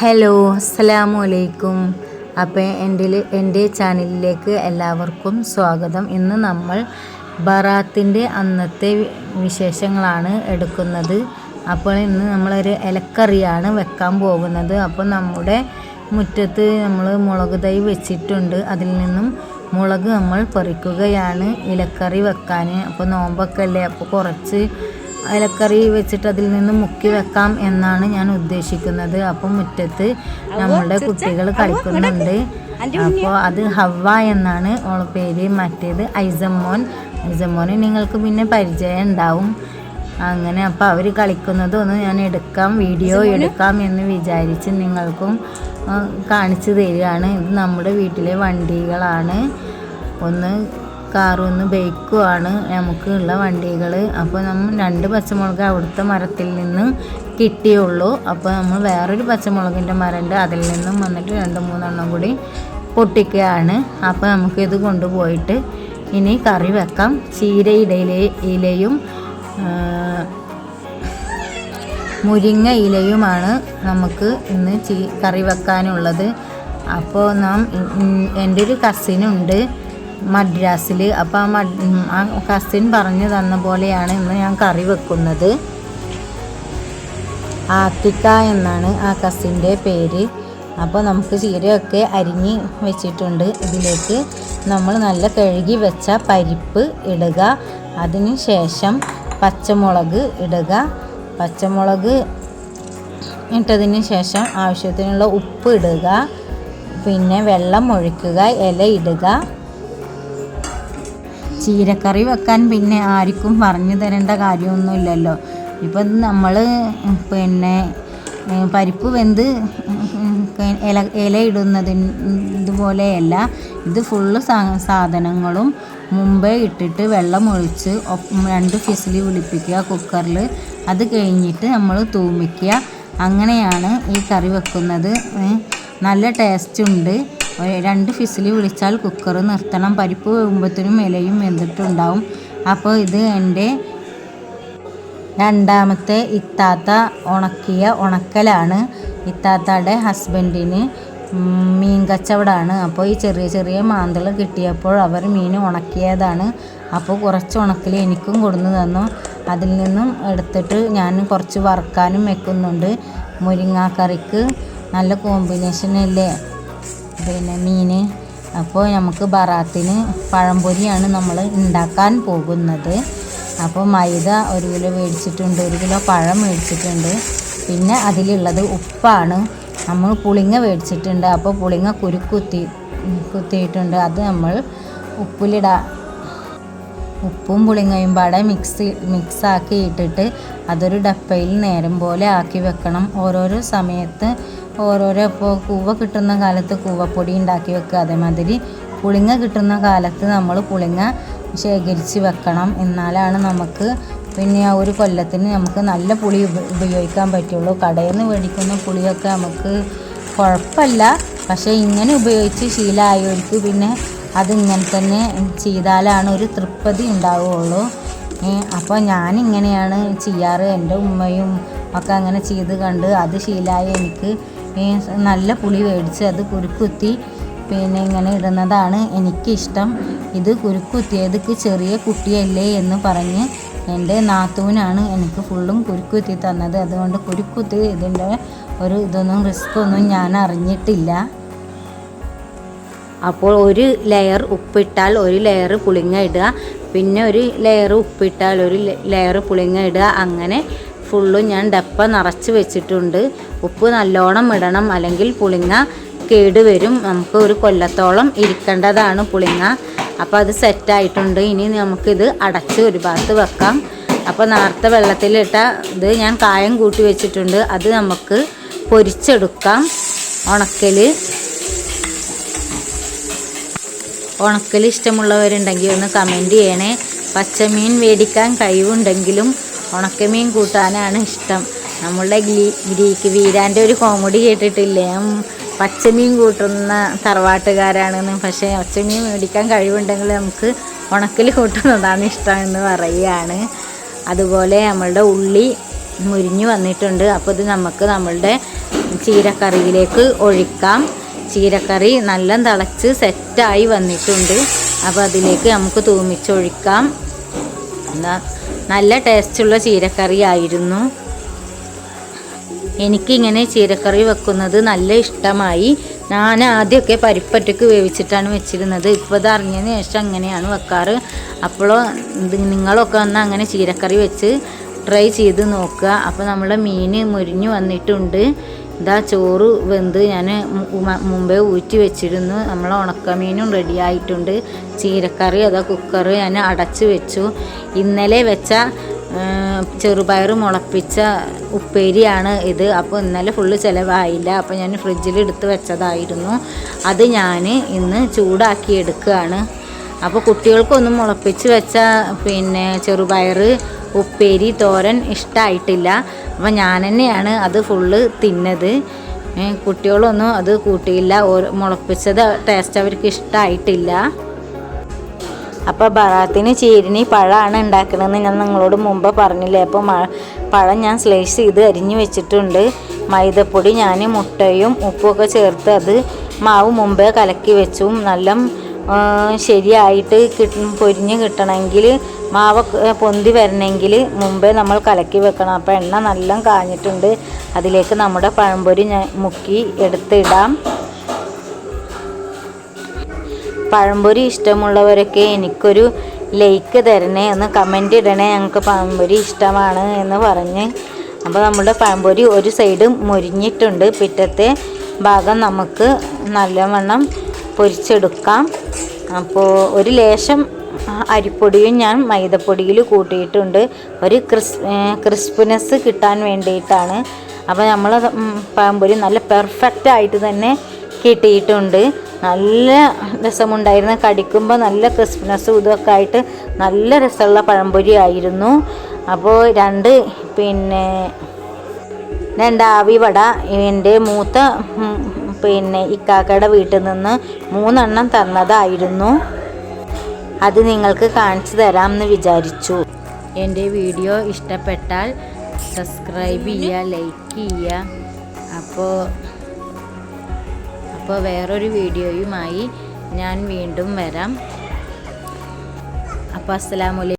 Hello അസ്സലാമു അലൈക്കും അപ്പോൾ എന്റെ എന്റെ ചാനലിലേക്ക് എല്ലാവർക്കും സ്വാഗതം. ഇന്ന് നമ്മൾ ബറാത്തിന്റെ അന്നത്തെ വിശേഷങ്ങളാണ് എടുക്കുന്നത്. അപ്പോൾ ഇന്ന് നമ്മളൊരു ഇലക്കറിയാണ് വെക്കാൻ പോകുന്നത്. അപ്പോൾ നമ്മുടെ മുറ്റത്ത് നമ്മൾ മുളക് തൈ വെച്ചിട്ടുണ്ട്. അതിൽ നിന്നും മുളക് നമ്മൾ പറിക്കുകയാണ് ഇലക്കറി വെക്കാൻ. അപ്പോൾ നോമ്പൊക്കെ അല്ലേ? അപ്പോൾ കുറച്ച് ഇലക്കറി വെച്ചിട്ട് അതിൽ നിന്ന് മുക്കി വെക്കാം എന്നാണ് ഞാൻ ഉദ്ദേശിക്കുന്നത്. അപ്പോൾ മുറ്റത്ത് നമ്മുടെ കുട്ടികൾ കളിക്കുന്നുണ്ട്. അപ്പോൾ അത് ഹവ എന്നാണ് ഓളെ പേര്. മറ്റേത് ഐസമ്മോൻ. ഐസമ്മോന് നിങ്ങൾക്ക് പിന്നെ പരിചയം ഉണ്ടാവും. അങ്ങനെ അപ്പോൾ അവർ കളിക്കുന്നതൊന്ന് ഞാൻ എടുക്കാം വീഡിയോ എടുക്കാം എന്ന് വിചാരിച്ച് നിങ്ങൾക്കും കാണിച്ചു തരികയാണ്. ഇത് നമ്മുടെ വീട്ടിലെ വണ്ടികളാണ്. ഒന്ന് കാറും ഒന്ന് ബൈക്കുമാണ് നമുക്ക് ഉള്ള വണ്ടികൾ അപ്പോൾ നമ്മൾ രണ്ട് പച്ചമുളക് അവിടുത്തെ മരത്തിൽ നിന്ന് കിട്ടിയുള്ളൂ. അപ്പോൾ നമ്മൾ വേറൊരു പച്ചമുളകിന്റെ മരമുണ്ട് അതിൽ നിന്നും വന്നിട്ട് രണ്ട് മൂന്നെണ്ണം കൂടി പൊട്ടിക്കുകയാണ്. അപ്പോൾ നമുക്കിത് കൊണ്ടുപോയിട്ട് ഇനി കറി വെക്കാം. ചീര ഇടയിലെ ഇലയും മുരിങ്ങ ഇലയുമാണ് നമുക്ക് ഇന്ന് ചീ കറി വെക്കാനുള്ളത്. അപ്പോൾ നാം എന്റെ ഒരു കസിനുണ്ട്. മദ്രാസിൽ അപ്പോൾ ആ ആ കസിൻ പറഞ്ഞു തന്ന പോലെയാണ് ഇന്ന് ഞാൻ കറി വെക്കുന്നത്. ആത്തിക്ക എന്നാണ് ആ കസിന്റെ പേര്. അപ്പോൾ നമുക്ക് ചീരയൊക്കെ അരിഞ്ഞ് വെച്ചിട്ടുണ്ട്. ഇതിലേക്ക് നമ്മൾ നല്ല കഴുകി വെച്ച പരിപ്പ് ഇടുക. അതിന് ശേഷം പച്ചമുളക് ഇടുക. പച്ചമുളക് ഇട്ടതിന് ശേഷം ആവശ്യത്തിനുള്ള ഉപ്പ് ഇടുക. പിന്നെ വെള്ളം ഒഴിക്കുക ഇല ഇടുക. ചീരക്കറി വെക്കാൻ പിന്നെ ആർക്കും പറഞ്ഞു തരേണ്ട കാര്യമൊന്നുമില്ലല്ലോ. ഇപ്പം നമ്മൾ പിന്നെ പരിപ്പ് വെന്ത് ഇല ഇല ഇടുന്നതിന് ഇതുപോലെയല്ല ഇത് ഫുള്ള് സാധനങ്ങളും മുമ്പേ ഇട്ടിട്ട് വെള്ളം ഒഴിച്ച് രണ്ട് ഫിസിലി വിളിപ്പിക്കുക കുക്കറിൽ. അത് കഴിഞ്ഞിട്ട് നമ്മൾ തൂമിക്കുക. അങ്ങനെയാണ് ഈ കറി വെക്കുന്നത്. നല്ല ടേസ്റ്റ് ഉണ്ട്. രണ്ട് ഫിസിൽ വിളിച്ചാൽ കുക്കർ നിർത്തണം. പരിപ്പ് വേകുമ്പോഴത്തേനും ഇലയും വെന്തിട്ടുണ്ടാവും. അപ്പോൾ ഇത് എന്റെ രണ്ടാമത്തെ ഇത്താത്ത ഉണക്കിയ ഉണക്കലാണ്. ഇത്താത്തയുടെ ഹസ്ബൻഡിന് മീൻ കച്ചവടമാണ് അപ്പോൾ ഈ ചെറിയ ചെറിയ മാന്തൾ കിട്ടിയപ്പോൾ അവർ മീൻ ഉണക്കിയതാണ്. അപ്പോൾ കുറച്ച് ഉണക്കിൽ എനിക്കും കൊടുന്നു തന്നു. അതിൽ നിന്നും എടുത്തിട്ട് ഞാൻ കുറച്ച് വറുക്കാനും വെക്കുന്നുണ്ട്. മുരിങ്ങാക്കറിക്ക് നല്ല കോമ്പിനേഷൻ അല്ലേ? പിന്നെ മീൻ. അപ്പോൾ നമുക്ക് ബറാത്തിന് പഴംപൊരിയാണ് നമ്മൾ ഉണ്ടാക്കാൻ പോകുന്നത്. അപ്പോൾ മൈദ ഒരു കിലോ മേടിച്ചിട്ടുണ്ട് ഒരു കിലോ പഴം മേടിച്ചിട്ടുണ്ട്. പിന്നെ അതിലുള്ളത് ഉപ്പാണ്. നമ്മൾ പുളിങ്ങ മേടിച്ചിട്ടുണ്ട്. അപ്പോൾ പുളിങ്ങ കുരുക്കുത്തി കുത്തിയിട്ടുണ്ട്. അത് നമ്മൾ ഉപ്പിലിടാ ഉപ്പും പുളിങ്ങയും പാടെ മിക്സ് മിക്സാക്കി ഇട്ടിട്ട് അതൊരു ഡപ്പയിൽ നേരം പോലെ ആക്കി വെക്കണം. ഓരോരോ സമയത്ത് ഓരോരോ ഇപ്പോൾ കൂവ കിട്ടുന്ന കാലത്ത് കൂവപ്പൊടി ഉണ്ടാക്കി വെക്കുക. അതേമാതിരി പുളിങ്ങ കിട്ടുന്ന കാലത്ത് നമ്മൾ പുളിങ്ങ ശേഖരിച്ച് വെക്കണം. എന്നാലാണ് നമുക്ക് പിന്നെ ആ ഒരു കൊല്ലത്തിന് നമുക്ക് നല്ല പുളി ഉപയോഗിക്കാൻ പറ്റുള്ളൂ. കടയിൽ നിന്ന് മേടിക്കുന്ന പുളിയൊക്കെ നമുക്ക് കുഴപ്പമില്ല. പക്ഷേ ഇങ്ങനെ ഉപയോഗിച്ച് ശീലമായവർക്ക് പിന്നെ അതിങ്ങനെ തന്നെ ചെയ്താലാണ് ഒരു തൃപ്തി ഉണ്ടാവുകയുള്ളൂ അപ്പോൾ ഞാനിങ്ങനെയാണ് ചെയ്യാറ്. എന്റെ ഉമ്മയും ഒക്കെ അങ്ങനെ ചെയ്ത് കണ്ട് അത് ശീലമായി എനിക്ക് ഏ, നല്ല പുളി മേടിച്ച് അത് കുരുക്കുത്തി പിന്നെ ഇങ്ങനെ ഇടുന്നതാണ് എനിക്കിഷ്ടം. ഇത് കുരുക്കുത്തിയതൊക്കെ ചെറിയ കുട്ടിയല്ലേ എന്ന് പറഞ്ഞ് എന്റെ നാത്തൂനാണ് എനിക്ക് ഫുള്ളും കുരുക്കുത്തി തന്നത്. അതുകൊണ്ട് കുരുക്കുത്തി ഇതിന്റെ ഒരു ഇതൊന്നും റിസ്ക് ഒന്നും ഞാൻ അറിഞ്ഞിട്ടില്ല. അപ്പോൾ ഒരു ലെയർ ഉപ്പിട്ടാൽ ഒരു ലെയർ പുളിങ്ങ ഇടുക. പിന്നെ ഒരു ലെയർ ഉപ്പിട്ടാൽ ഒരു ലെയർ പുളിങ്ങ ഇടുക. അങ്ങനെ ഫുള്ളും ഞാൻ ഡപ്പ നിറച്ച് വെച്ചിട്ടുണ്ട്. ഉപ്പ് നല്ലോണം ഇടണം. അല്ലെങ്കിൽ പുളിങ്ങ കേട് വരും. നമുക്ക് ഒരു കൊല്ലത്തോളം ഇരിക്കേണ്ടതാണ് പുളിങ്ങ. അപ്പോൾ അത് സെറ്റായിട്ടുണ്ട് ഇനി നമുക്കിത് അടച്ച് ഒരു ഭാഗത്ത് വെക്കാം. അപ്പോൾ നേരത്തെ വെള്ളത്തിലിട്ട ഇത് ഞാൻ കായം കൂട്ടി വെച്ചിട്ടുണ്ട്. അത് നമുക്ക് പൊരിച്ചെടുക്കാം. ഉണക്കൽ ഉണക്കൽ ഇഷ്ടമുള്ളവരുണ്ടെങ്കിൽ ഒന്ന് കമന്റ് ചെയ്യണേ. പച്ചമീൻ മേടിക്കാൻ കഴിവുണ്ടെങ്കിലും ഉണക്കമീൻ കൂട്ടാനാണ് ഇഷ്ടം. നമ്മളുടെ ഗ്രീ ഗ്രീക്ക് വീരാന്റെ ഒരു കോമഡി കേട്ടിട്ടില്ലേ? പച്ചമീൻ കൂട്ടുന്ന തറവാട്ടുകാരാണെന്ന്. പക്ഷേ ഒച്ചമീൻ മേടിക്കാൻ കഴിവുണ്ടെങ്കിൽ നമുക്ക് ഉണക്കിൽ കൂട്ടുന്നതാണ് ഇഷ്ടം എന്ന് പറയുകയാണ്. അതുപോലെ നമ്മളുടെ ഉള്ളി മുരിഞ്ഞു വന്നിട്ടുണ്ട്. അപ്പോൾ ഇത് നമുക്ക് നമ്മളുടെ ചീരക്കറിയിലേക്ക് ഒഴിക്കാം. ചീരക്കറി നല്ല തിളച്ച് സെറ്റായി വന്നിട്ടുണ്ട്. അപ്പോൾ അതിലേക്ക് നമുക്ക് തൂമിച്ചൊഴിക്കാം. എന്താ നല്ല ടേസ്റ്റുള്ള ചീരക്കറി ആയിരുന്നു എനിക്കിങ്ങനെ ചീരക്കറി വെക്കുന്നത് നല്ല ഇഷ്ടമായി. ഞാൻ ആദ്യമൊക്കെ പരിപ്പറ്റക്ക് വേവിച്ചിട്ടാണ് വെച്ചിരുന്നത്. ഇപ്പോൾ ഇത് അറിഞ്ഞതിന് ശേഷം അങ്ങനെയാണ് വെക്കാറ്. അപ്പോൾ നിങ്ങളൊക്കെ ഒന്ന് അങ്ങനെ ചീരക്കറി വെച്ച് ട്രൈ ചെയ്ത് നോക്കുക. അപ്പോൾ നമ്മുടെ മീൻ മുരിഞ്ഞു വന്നിട്ടുണ്ട്. ഇതാ ചോറ് വെന്ത് ഞാൻ മുമ്പേ ഊറ്റി വെച്ചിരുന്നു. നമ്മൾ ഉണക്കമീനും റെഡി ആയിട്ടുണ്ട്. ചീരക്കറി അതാ കുക്കർ ഞാൻ അടച്ച് വെച്ചു. ഇന്നലെ വെച്ച ചെറുപയർ മുളപ്പിച്ച ഉപ്പേരിയാണ് ഇത്. അപ്പോൾ ഇന്നലെ ഫുള്ള് ചിലവായില്ല. അപ്പോൾ ഞാൻ ഫ്രിഡ്ജിൽ എടുത്ത് വെച്ചതായിരുന്നു. അത് ഞാൻ ഇന്ന് ചൂടാക്കി എടുക്കുകയാണ് അപ്പോൾ കുട്ടികൾക്കൊന്നും മുളപ്പിച്ച് വെച്ച പിന്നെ ചെറുപയർ ഉപ്പേരി തോരൻ ഇഷ്ടമായിട്ടില്ല അപ്പം ഞാൻ തന്നെയാണ് അത് ഫുള്ള് തിന്നത്. കുട്ടികളൊന്നും അത് കൂട്ടിയില്ല. മുളപ്പിച്ചത് ടേസ്റ്റ് അവർക്ക് ഇഷ്ടമായിട്ടില്ല അപ്പോൾ ബറാത്തിന് ചീരിനി പഴമാണ് ഉണ്ടാക്കണമെന്ന് ഞാൻ നിങ്ങളോട് മുമ്പ് പറഞ്ഞില്ലേ. അപ്പോൾ പഴം ഞാൻ സ്ലൈസ് ചെയ്ത് അരിഞ്ഞു വെച്ചിട്ടുണ്ട്. മൈദപ്പൊടി ഞാൻ മുട്ടയും ഉപ്പുമൊക്കെ ചേർത്ത് അത് മാവ് മുമ്പേ കലക്കി വെച്ചു നല്ല ശരിയായിട്ട് കിട്ട പൊരിഞ്ഞ് കിട്ടണമെങ്കിൽ മാവ് പൊന്തി വരണമെങ്കിൽ മുമ്പേ നമ്മൾ കലക്കി വെക്കണം. അപ്പോൾ എണ്ണ നല്ല കാഞ്ഞിട്ടുണ്ട്. അതിലേക്ക് നമ്മുടെ പഴംപൊരി മുക്കി എടുത്തിടാം. പഴംപൊരി ഇഷ്ടമുള്ളവരൊക്കെ എനിക്കൊരു ലൈക്ക് തരണേ. ഒന്ന് കമന്റ് ഇടണേ. ഞങ്ങൾക്ക് പഴംപൊരി ഇഷ്ടമാണ് എന്ന് പറഞ്ഞ്. അപ്പോൾ നമ്മുടെ പഴംപൊരി ഒരു സൈഡ് മുരിഞ്ഞിട്ടുണ്ട്. പിറ്റത്തെ ഭാഗം നമുക്ക് നല്ലവണ്ണം പൊരിച്ചെടുക്കാം. അപ്പോൾ ഒരു ലേശം അരിപ്പൊടിയും ഞാൻ മൈദപ്പൊടിയിൽ കൂട്ടിയിട്ടുണ്ട്. ഒരു ക്രിസ് ക്രിസ്പിനെസ് കിട്ടാൻ വേണ്ടിയിട്ടാണ്. അപ്പോൾ നമ്മൾ പഴംപൊരി നല്ല പെർഫെക്റ്റ് ആയിട്ട് തന്നെ കിട്ടിയിട്ടുണ്ട്. നല്ല രസമുണ്ടായിരുന്നു. കടിക്കുമ്പോൾ നല്ല ക്രിസ്പിനെസ്സും ഇതൊക്കെ ആയിട്ട് നല്ല രസമുള്ള പഴംപൊരി ആയിരുന്നു. അപ്പോൾ രണ്ട് പിന്നെ രണ്ട് ആവി വട എന്റെ മൂത്ത പിന്നെ ഇക്കാക്കയുടെ വീട്ടിൽ നിന്ന് മൂന്നെണ്ണം തന്നതായിരുന്നു. അത് നിങ്ങൾക്ക് കാണിച്ചു തരാമെന്ന് വിചാരിച്ചു. എന്റെ വീഡിയോ ഇഷ്ടപ്പെട്ടാൽ സബ്സ്ക്രൈബ് ചെയ്യുക ലൈക്ക് ചെയ്യുക. അപ്പോൾ അപ്പോൾ വേറൊരു വീഡിയോയുമായി ഞാൻ വീണ്ടും വരാം. അപ്പോൾ അസ്സലാമു അലൈക്കും